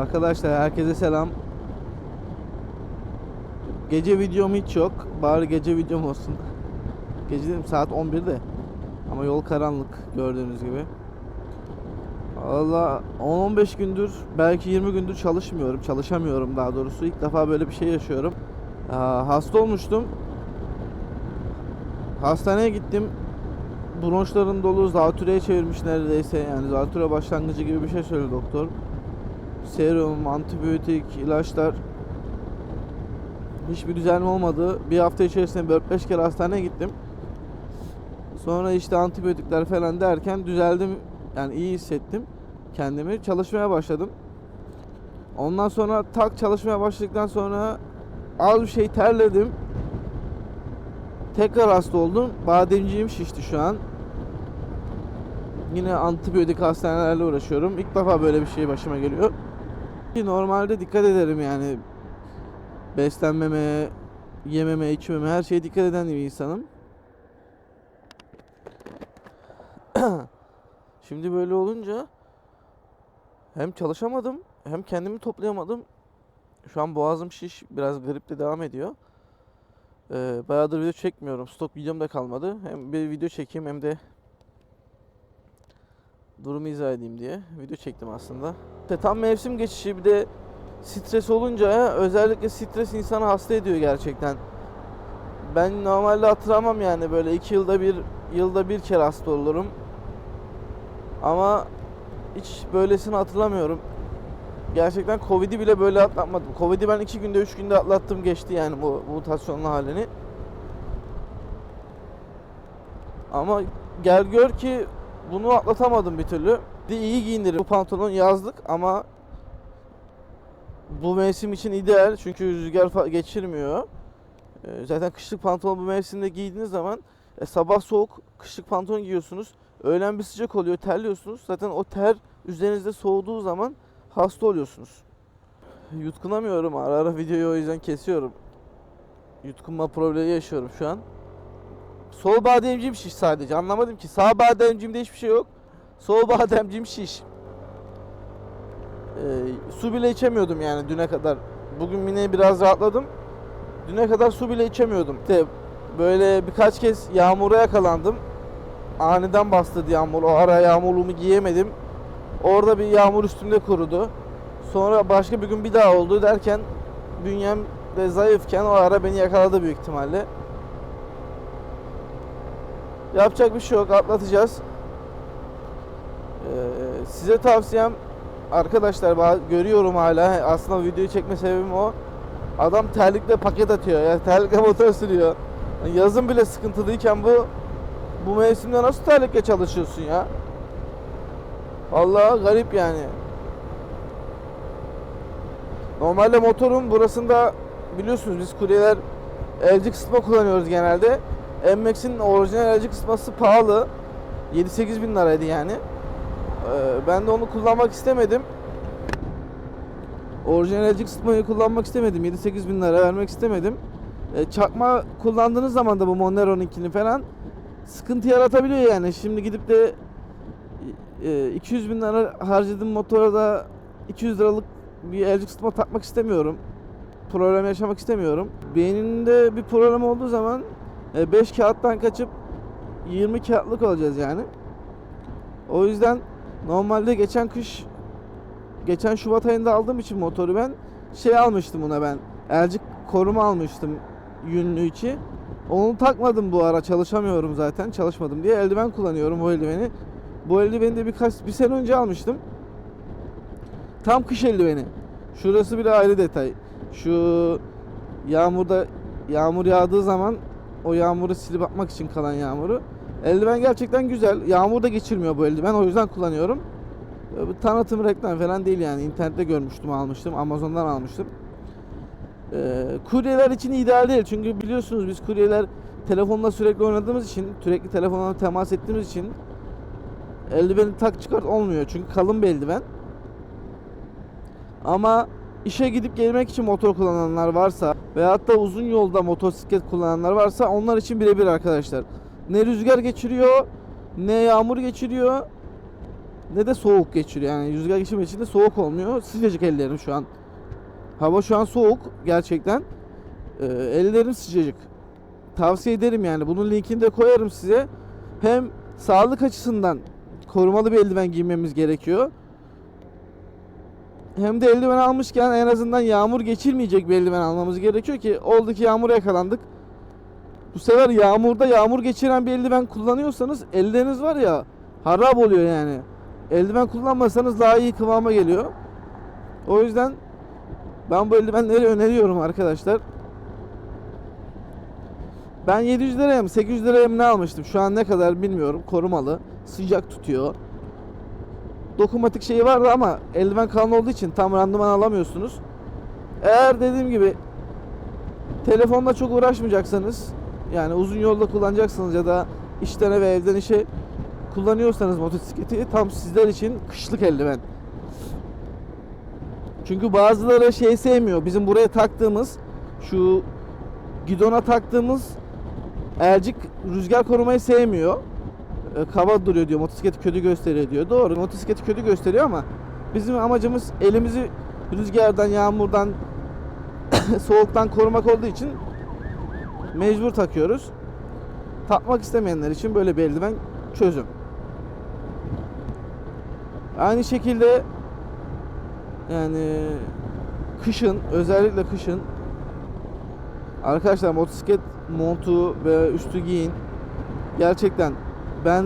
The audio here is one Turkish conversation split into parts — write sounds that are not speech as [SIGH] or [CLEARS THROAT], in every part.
Arkadaşlar herkese selam. Gece videom hiç yok. Bari gece videom olsun. Gece dedim saat 11'de. Ama yol karanlık gördüğünüz gibi. Valla 10-15 gündür belki 20 gündür çalışmıyorum. Çalışamıyorum daha doğrusu. İlk defa böyle bir şey yaşıyorum. Aa, hasta olmuştum. Hastaneye gittim. Bronşların dolu zatürreye çevirmiş neredeyse. Yani zatürre başlangıcı gibi bir şey söyledi doktor. Serum, antibiyotik, ilaçlar. Hiçbir düzelme olmadı. Bir hafta içerisinde 4-5 kere hastaneye gittim. Sonra işte antibiyotikler falan derken düzeldim. Yani iyi hissettim kendimi. Çalışmaya başladım. Ondan sonra tak çalışmaya başladıktan sonra az bir şey terledim. Tekrar hasta oldum. Bademciğim şişti şu an. Yine antibiyotik hastanelerle uğraşıyorum. İlk defa böyle bir şey başıma geliyor. Normalde dikkat ederim yani. Beslenmeme, yememe, içmeme her şeye dikkat eden bir insanım. [CLEARS THROAT] Şimdi böyle olunca hem çalışamadım hem kendimi toplayamadım. Şu an boğazım şiş, biraz grip de devam ediyor. Ee, bayağıdır video çekmiyorum. Stok videom da kalmadı. Hem bir video çekeyim hem de durumu izah edeyim diye video çektim aslında. İşte tam mevsim geçişi bir de stres olunca özellikle stres insanı hasta ediyor gerçekten. Ben normalde hatırlamam yani böyle iki yılda bir yılda bir kere hasta olurum. Ama hiç böylesini hatırlamıyorum. Gerçekten Covid'i bile böyle atlatmadım. Covid'i ben iki günde üç günde atlattım geçti yani bu mutasyonlu halini. Ama gel gör ki bunu atlatamadım bir türlü. De iyi giyinirim. Bu pantolon yazlık ama bu mevsim için ideal çünkü rüzgar geçirmiyor. Ee, zaten kışlık pantolon bu mevsimde giydiğiniz zaman e, sabah soğuk kışlık pantolon giyiyorsunuz. Öğlen bir sıcak oluyor, terliyorsunuz. Zaten o ter üzerinizde soğuduğu zaman hasta oluyorsunuz. Yutkunamıyorum ara ara videoyu o yüzden kesiyorum. Yutkunma problemi yaşıyorum şu an. Sol bademciğim şiş sadece. Anlamadım ki. Sağ bademciğimde hiçbir şey yok. Sol bademciğim şiş. Ee, su bile içemiyordum yani düne kadar. Bugün yine biraz rahatladım. Düne kadar su bile içemiyordum. İşte böyle birkaç kez yağmura yakalandım. Aniden bastırdı yağmur. O ara yağmurluğumu giyemedim. Orada bir yağmur üstümde kurudu. Sonra başka bir gün bir daha oldu derken bünyem de zayıfken o ara beni yakaladı büyük ihtimalle. Yapacak bir şey yok atlatacağız. Ee, size tavsiyem arkadaşlar görüyorum hala aslında videoyu çekme sebebim o. Adam terlikle paket atıyor ya terlikle [LAUGHS] motor sürüyor. Yani yazın bile sıkıntılıyken bu bu mevsimde nasıl terlikle çalışıyorsun ya? Vallahi garip yani. Normalde motorun burasında biliyorsunuz biz kuryeler elci kısıtma kullanıyoruz genelde. MX'in orijinal elci kısması pahalı. 7-8 bin liraydı yani. Ee, ben de onu kullanmak istemedim. Orijinal elci kısıtmayı kullanmak istemedim. 7-8 bin lira vermek istemedim. Ee, çakma kullandığınız zaman da bu Monero'nunkini falan sıkıntı yaratabiliyor yani. Şimdi gidip de e, 200 bin lira harcadığım motora da 200 liralık bir elci kısıtma takmak istemiyorum. Problem yaşamak istemiyorum. Beyninde bir problem olduğu zaman 5 kağıttan kaçıp 20 kağıtlık olacağız yani. O yüzden normalde geçen kış geçen Şubat ayında aldığım için motoru ben şey almıştım buna ben. Elcik koruma almıştım yünlü içi. Onu takmadım bu ara çalışamıyorum zaten çalışmadım diye eldiven kullanıyorum bu eldiveni. Bu eldiveni de birkaç bir sene önce almıştım. Tam kış eldiveni. Şurası bile ayrı detay. Şu yağmurda yağmur yağdığı zaman o yağmuru silip atmak için kalan yağmuru. Eldiven gerçekten güzel. Yağmur da geçirmiyor bu eldiven. O yüzden kullanıyorum. Tanıtım reklam falan değil yani. İnternette görmüştüm, almıştım. Amazon'dan almıştım. Ee, kuryeler için ideal değil. Çünkü biliyorsunuz biz kuryeler telefonla sürekli oynadığımız için, sürekli telefonla temas ettiğimiz için eldiveni tak çıkart olmuyor. Çünkü kalın bir eldiven. Ama işe gidip gelmek için motor kullananlar varsa veyahut da uzun yolda motosiklet kullananlar varsa onlar için birebir arkadaşlar. Ne rüzgar geçiriyor, ne yağmur geçiriyor. ne de soğuk geçiriyor. Yani rüzgar geçirmek için de soğuk olmuyor. Sıcacık ellerim şu an. Hava şu an soğuk gerçekten. Ee, ellerim sıcacık. Tavsiye ederim yani. Bunun linkini de koyarım size. Hem sağlık açısından korumalı bir eldiven giymemiz gerekiyor. Hem de eldiven almışken en azından yağmur geçirmeyecek bir eldiven almamız gerekiyor ki oldu ki yağmura yakalandık. Bu sefer yağmurda yağmur geçiren bir eldiven kullanıyorsanız elleriniz var ya harap oluyor yani. Eldiven kullanmasanız daha iyi kıvama geliyor. O yüzden ben bu eldivenleri öneriyorum arkadaşlar. Ben 700 liraya mı 800 liraya mı ne almıştım? Şu an ne kadar bilmiyorum. Korumalı. Sıcak tutuyor. Dokunmatik şeyi vardı ama eldiven kalın olduğu için tam randıman alamıyorsunuz. Eğer dediğim gibi telefonla çok uğraşmayacaksanız yani uzun yolda kullanacaksınız ya da işten eve evden işe kullanıyorsanız motosikleti tam sizler için kışlık eldiven. Çünkü bazıları şey sevmiyor. Bizim buraya taktığımız şu gidona taktığımız ercik rüzgar korumayı sevmiyor. E, kaba duruyor diyor. Motosikleti kötü gösteriyor diyor. Doğru. Motosikleti kötü gösteriyor ama bizim amacımız elimizi rüzgardan, yağmurdan, [COUGHS] soğuktan korumak olduğu için mecbur takıyoruz. Takmak istemeyenler için böyle bir eldiven çözüm. Aynı şekilde yani kışın özellikle kışın arkadaşlar motosiklet montu ve üstü giyin. Gerçekten ben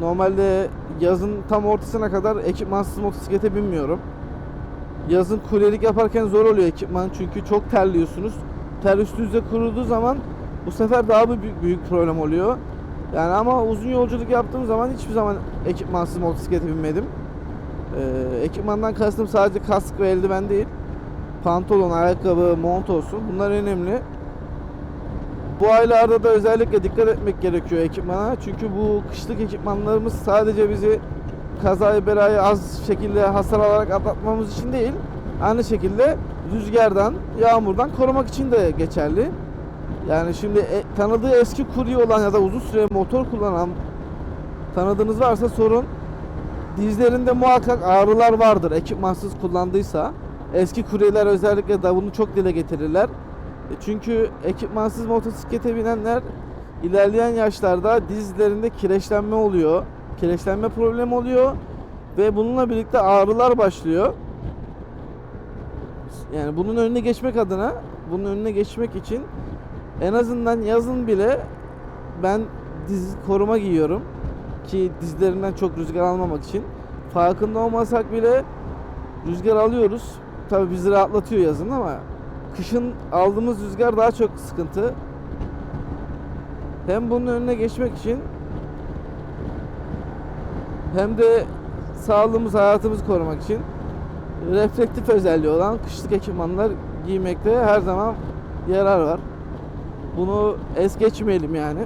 normalde yazın tam ortasına kadar ekipmansız motosiklete binmiyorum. Yazın kuryelik yaparken zor oluyor ekipman çünkü çok terliyorsunuz. Ter üstünüze kuruduğu zaman bu sefer daha bir büyük, büyük problem oluyor. Yani ama uzun yolculuk yaptığım zaman hiçbir zaman ekipmansız motosiklete binmedim. Ee, ekipmandan kastım sadece kask ve eldiven değil. Pantolon, ayakkabı, mont olsun. Bunlar önemli. Bu aylarda da özellikle dikkat etmek gerekiyor ekipmana. Çünkü bu kışlık ekipmanlarımız sadece bizi kazayı belayı az şekilde hasar alarak atlatmamız için değil. Aynı şekilde rüzgardan, yağmurdan korumak için de geçerli. Yani şimdi e, tanıdığı eski kurye olan ya da uzun süre motor kullanan tanıdığınız varsa sorun. Dizlerinde muhakkak ağrılar vardır ekipmansız kullandıysa. Eski kuryeler özellikle de bunu çok dile getirirler. E, Çünkü ekipmansız motosiklete binenler ilerleyen yaşlarda dizlerinde kireçlenme oluyor. Kireçlenme problemi oluyor ve bununla birlikte ağrılar başlıyor. Yani bunun önüne geçmek adına, bunun önüne geçmek için en azından yazın bile ben diz koruma giyiyorum ki dizlerinden çok rüzgar almamak için. Farkında olmasak bile rüzgar alıyoruz. Tabi bizi rahatlatıyor yazın ama kışın aldığımız rüzgar daha çok sıkıntı. Hem bunun önüne geçmek için hem de sağlığımız, hayatımızı korumak için reflektif özelliği olan kışlık ekipmanlar giymekte her zaman yarar var. Bunu es geçmeyelim yani.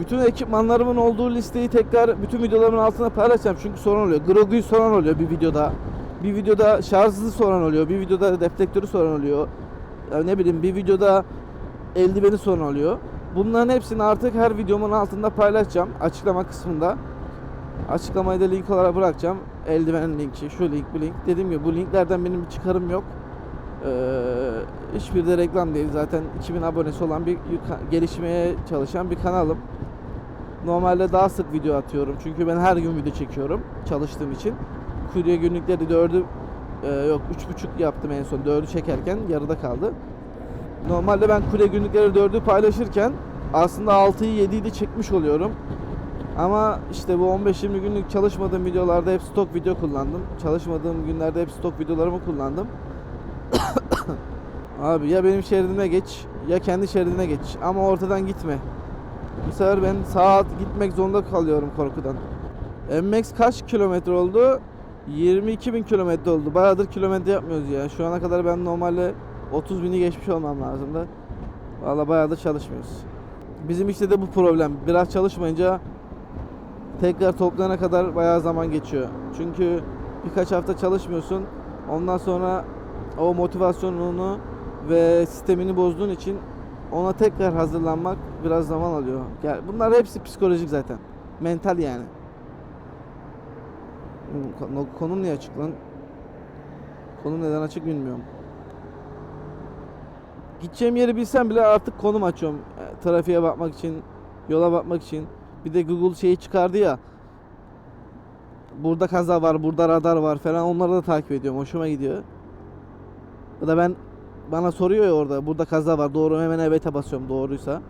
Bütün ekipmanlarımın olduğu listeyi tekrar bütün videolarımın altına paylaşacağım çünkü sorun oluyor. Grogu'yu soran oluyor bir videoda. Bir videoda şarjlı soran oluyor. Bir videoda deflektörü soran oluyor ne bileyim bir videoda eldiveni sorun oluyor. Bunların hepsini artık her videomun altında paylaşacağım açıklama kısmında. Açıklamayı da link olarak bırakacağım. Eldiven linki, şu link, bu link. Dediğim gibi bu linklerden benim bir çıkarım yok. Ee, hiçbir de reklam değil. Zaten 2000 abonesi olan bir gelişmeye çalışan bir kanalım. Normalde daha sık video atıyorum. Çünkü ben her gün video çekiyorum çalıştığım için. Kurye günlükleri 4'ü ee, yok 3.5 yaptım en son 4'ü çekerken yarıda kaldı. Normalde ben kule günlükleri 4'ü paylaşırken aslında 6'yı 7'yi de çekmiş oluyorum. Ama işte bu 15-20 günlük çalışmadığım videolarda hep stok video kullandım. Çalışmadığım günlerde hep stok videolarımı kullandım. [COUGHS] Abi ya benim şeridime geç ya kendi şeridine geç ama ortadan gitme. Bu sefer ben saat gitmek zorunda kalıyorum korkudan. MX kaç kilometre oldu? 22 bin kilometre oldu. Bayağıdır kilometre yapmıyoruz ya. Şu ana kadar ben normalde 30 bini geçmiş olmam lazımdı. Valla bayağıdır çalışmıyoruz. Bizim işte de bu problem. Biraz çalışmayınca tekrar toplayana kadar bayağı zaman geçiyor. Çünkü birkaç hafta çalışmıyorsun. Ondan sonra o motivasyonunu ve sistemini bozduğun için ona tekrar hazırlanmak biraz zaman alıyor. Yani bunlar hepsi psikolojik zaten. Mental yani. Ko- Konum niye açık lan? Konum neden açık bilmiyorum. Gideceğim yeri bilsem bile artık konum açıyorum. E, Trafiğe bakmak için, yola bakmak için. Bir de Google şeyi çıkardı ya. Burada kaza var, burada radar var falan onları da takip ediyorum. Hoşuma gidiyor. Ya da ben bana soruyor ya orada burada kaza var doğru hemen evet'e basıyorum doğruysa.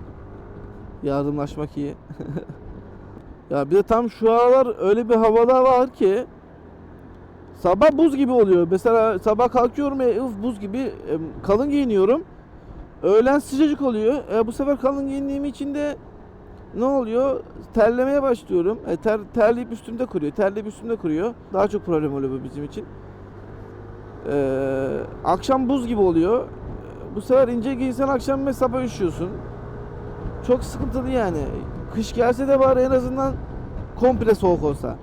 Yardımlaşmak iyi. [LAUGHS] ya bir de tam şu aralar öyle bir havada var ki sabah buz gibi oluyor. Mesela sabah kalkıyorum e, uf, buz gibi e, kalın giyiniyorum. Öğlen sıcacık oluyor. E, bu sefer kalın giyindiğim için de ne oluyor? Terlemeye başlıyorum. E, ter, terleyip üstümde kuruyor. Terleyip üstümde kuruyor. Daha çok problem oluyor bu bizim için. Ee, akşam buz gibi oluyor. Bu sefer ince giysen akşam ve sabah üşüyorsun. Çok sıkıntılı yani. Kış gelse de bari en azından komple soğuk olsa.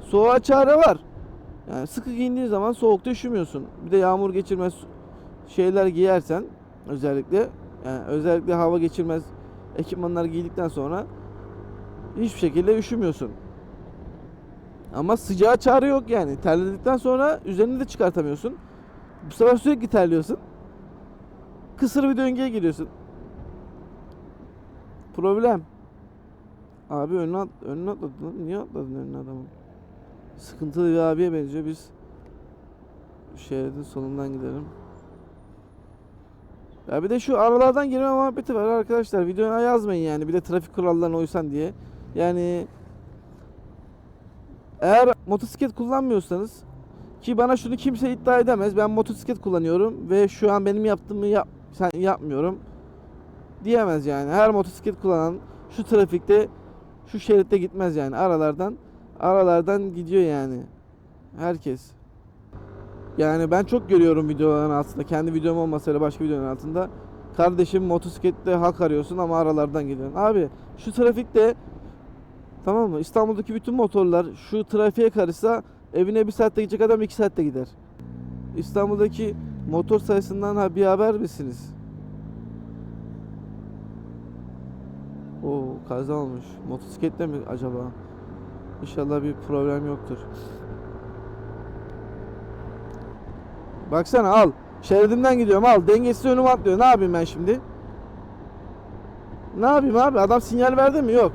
Soğuğa çare var. Yani sıkı giyindiğin zaman soğukta üşümüyorsun. Bir de yağmur geçirmez şeyler giyersen özellikle yani özellikle hava geçirmez ekipmanlar giydikten sonra hiçbir şekilde üşümüyorsun. Ama sıcağa çare yok yani. Terledikten sonra üzerini de çıkartamıyorsun. Bu sefer sürekli terliyorsun. Kısır bir döngüye giriyorsun. Problem. Abi önüne, at, önüne atladın. Niye atladın önüne adamın? Sıkıntılı bir abiye benziyor. Biz şeridin sonundan gidelim. Ya bir de şu aralardan girme muhabbeti var arkadaşlar. Videoya yazmayın yani. Bir de trafik kurallarına uysan diye. Yani eğer motosiklet kullanmıyorsanız ki bana şunu kimse iddia edemez. Ben motosiklet kullanıyorum ve şu an benim yaptığımı yap, sen yapmıyorum diyemez yani. Her motosiklet kullanan şu trafikte şu şeritte gitmez yani aralardan aralardan gidiyor yani. Herkes. Yani ben çok görüyorum videoların altında. Kendi videom olmasa da başka videonun altında. Kardeşim motosiklette hak arıyorsun ama aralardan gidiyorsun. Abi şu trafikte Tamam mı? İstanbul'daki bütün motorlar şu trafiğe karışsa evine bir saatte gidecek adam iki saatte gider. İstanbul'daki motor sayısından bir haber misiniz? Oo kaza olmuş. Motosiklette mi acaba? İnşallah bir problem yoktur. Baksana al. Şeridimden gidiyorum al. Dengesiz önüme atlıyor. Ne yapayım ben şimdi? Ne yapayım abi? Adam sinyal verdi mi? Yok.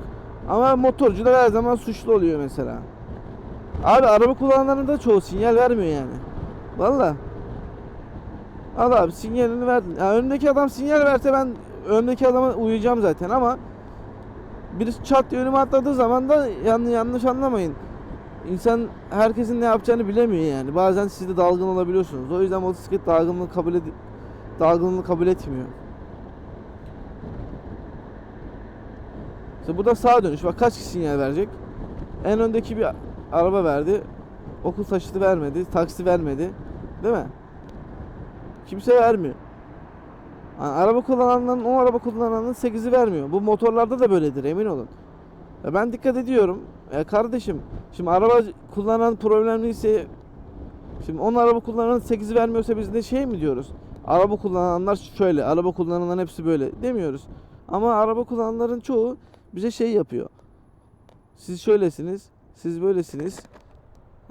Ama motorcular her zaman suçlu oluyor mesela. Abi araba kullananların da çoğu sinyal vermiyor yani. Valla. Al abi sinyalini verdin. Ya önündeki adam sinyal verse ben öndeki adama uyuyacağım zaten ama birisi çat diye önüme atladığı zaman da yanlış, yanlış anlamayın. İnsan herkesin ne yapacağını bilemiyor yani. Bazen siz de dalgın olabiliyorsunuz. O yüzden motosiklet dalgınlığı kabul ed dalgınlığı kabul etmiyor. İşte burada sağa dönüş. Bak kaç kişi sinyal verecek? En öndeki bir araba verdi. Okul taşıtı vermedi. Taksi vermedi. Değil mi? Kimse vermiyor. Yani araba kullananların o araba kullananların 8'i vermiyor. Bu motorlarda da böyledir emin olun. Ya ben dikkat ediyorum. Ya kardeşim şimdi araba kullanan problemliyse şimdi 10 araba kullananın 8'i vermiyorsa biz de şey mi diyoruz? Araba kullananlar şöyle, araba kullananların hepsi böyle demiyoruz. Ama araba kullananların çoğu bize şey yapıyor. Siz şöylesiniz, siz böylesiniz.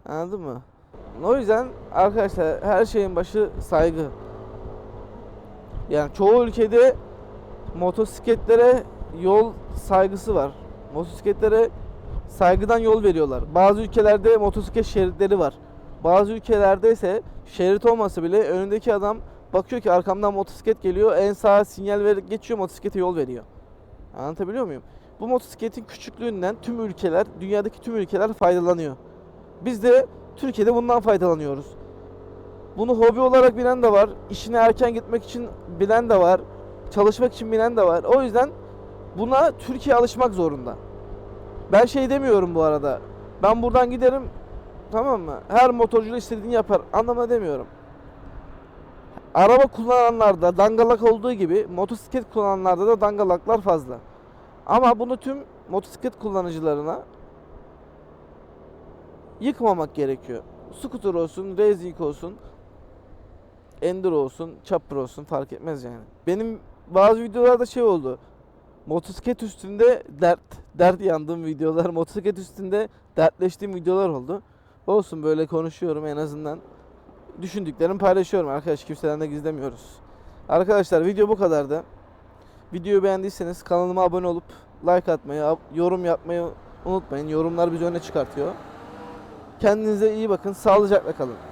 Anladın mı? O yüzden arkadaşlar her şeyin başı saygı. Yani çoğu ülkede motosikletlere yol saygısı var. Motosikletlere saygıdan yol veriyorlar. Bazı ülkelerde motosiklet şeritleri var. Bazı ülkelerde ise şerit olmasa bile önündeki adam bakıyor ki arkamdan motosiklet geliyor. En sağa sinyal verip geçiyor motosiklete yol veriyor. Anlatabiliyor muyum? Bu motosikletin küçüklüğünden tüm ülkeler, dünyadaki tüm ülkeler faydalanıyor. Biz de Türkiye'de bundan faydalanıyoruz. Bunu hobi olarak bilen de var, işine erken gitmek için bilen de var, çalışmak için bilen de var. O yüzden buna Türkiye alışmak zorunda. Ben şey demiyorum bu arada. Ben buradan giderim, tamam mı? Her motorcu istediğini yapar. Anlamına demiyorum. Araba kullananlarda dangalak olduğu gibi motosiklet kullananlarda da dangalaklar fazla. Ama bunu tüm motosiklet kullanıcılarına yıkmamak gerekiyor. Scooter olsun, racing olsun, enduro olsun, chopper olsun fark etmez yani. Benim bazı videolarda şey oldu. motosiklet üstünde dert dert yandığım videolar, [LAUGHS] motosiklet üstünde dertleştiğim videolar oldu. Olsun böyle konuşuyorum en azından. Düşündüklerimi paylaşıyorum arkadaş kimseden de gizlemiyoruz. Arkadaşlar video bu kadardı. Videoyu beğendiyseniz kanalıma abone olup like atmayı, yorum yapmayı unutmayın. Yorumlar bizi öne çıkartıyor. Kendinize iyi bakın. Sağlıcakla kalın.